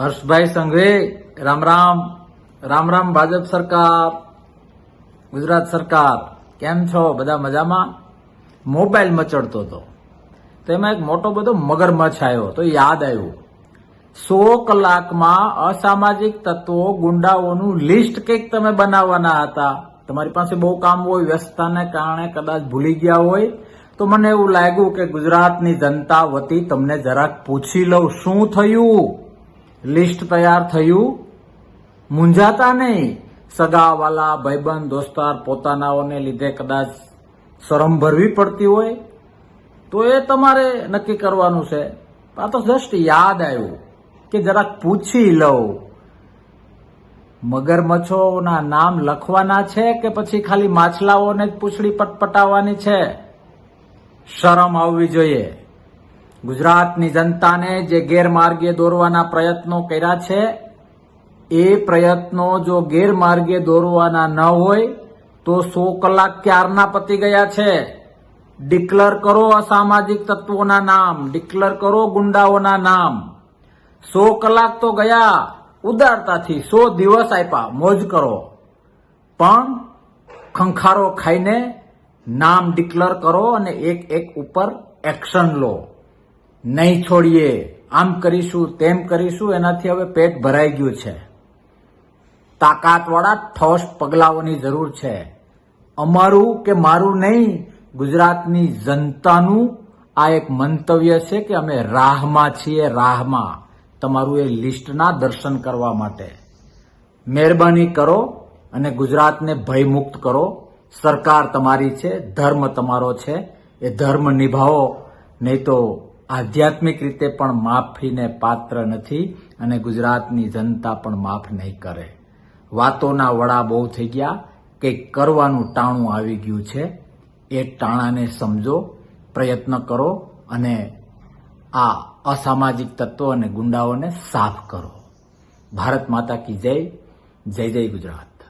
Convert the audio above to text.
હર્ષભાઈ સંઘવી, રામ રામ. રામ રામ ભાજપ સરકાર, ગુજરાત સરકાર. કેમ છો? બધા મજામાં? મોબાઈલ મચડતો હતો. તેમાં એક મોટો બધો મગરમચ્છ આવ્યો તો યાદ આવ્યું. સો કલાકમાં અસામાજિક તત્વો ગુંડાઓનું લિસ્ટ કંઈક તમે બનાવવાના હતા. તમારી પાસે બહુ કામ હોય, વ્યસ્તતાને કારણે કદાચ ભૂલી ગયા હોય, તો મને એવું લાગ્યું કે ગુજરાતની જનતા વતી તમને જરાક પૂછી લઉં. શું થયું? લિસ્ટ તૈયાર થયું. મૂંઝાતા નહીં. સગાવાલા, ભાઈબંધ, દોસ્તાર પોતાનાઓને લીધે કદાચ શરમ ભરવી પડતી હોય, તો એ તમારે નક્કી કરવાનું છે. આ તો જસ્ટ યાદ આવ્યું કે જરાક પૂછી લઉં. મગરમચ્છોના નામ લખવાના છે કે પછી ખાલી માછલાઓને જ પૂછડી પટપટાવવાની છે? શરમ આવવી જોઈએ. ગુજરાતની જનતાને જે ગેરમાર્ગે દોરવાના પ્રયત્નો કર્યા છે, એ પ્રયત્નો જો ગેરમાર્ગે દોરવાના ન હોય, તો સો કલાક ક્યારના પતી ગયા છે? ડિક્લેર કરો અસામાજિક તત્વોના નામ, ડિક્લેર કરો ગુંડાઓના નામ. સો કલાક તો ગયા, ઉદારતાથી સો દિવસ આપ્યા, મોજ કરો. પણ ખંખારો ખાઈને નામ ડિક્લેર કરો અને એક એક ઉપર એક્શન લો. નહીં છોડીએ. આમ કરીશું, તેમ કરીશું, એનાથી હવે પેટ ભરાઈ ગયું છે. તાકાતવાળા ઠોસ પગલાઓની જરૂર છે. અમારું કે મારું નહીં, ગુજરાતની જનતાનું આ એક મંતવ્ય છે કે અમે રાહમાં છીએ, રાહમાં. તમારું એ લિસ્ટના દર્શન કરવા માટે. મહેરબાની કરો અને ગુજરાતને ભયમુક્ત કરો. સરકાર તમારી છે, ધર્મ તમારો છે. એ ધર્મ નિભાવો. નહીં તો આધ્યાત્મિક રીતે પણ માફીને પાત્ર નથી અને ગુજરાતની જનતા પણ માફ નહીં કરે. વાતોના વડા બહુ થઈ ગયા કંઈક કરવાનું ટાણું આવી ગયું છે. એ ટાણાને સમજો, પ્રયત્ન કરો અને આ અસામાજિક તત્વો અને ગુંડાઓને સાફ કરો. ભારત માતા કી જય. જય જય ગુજરાત.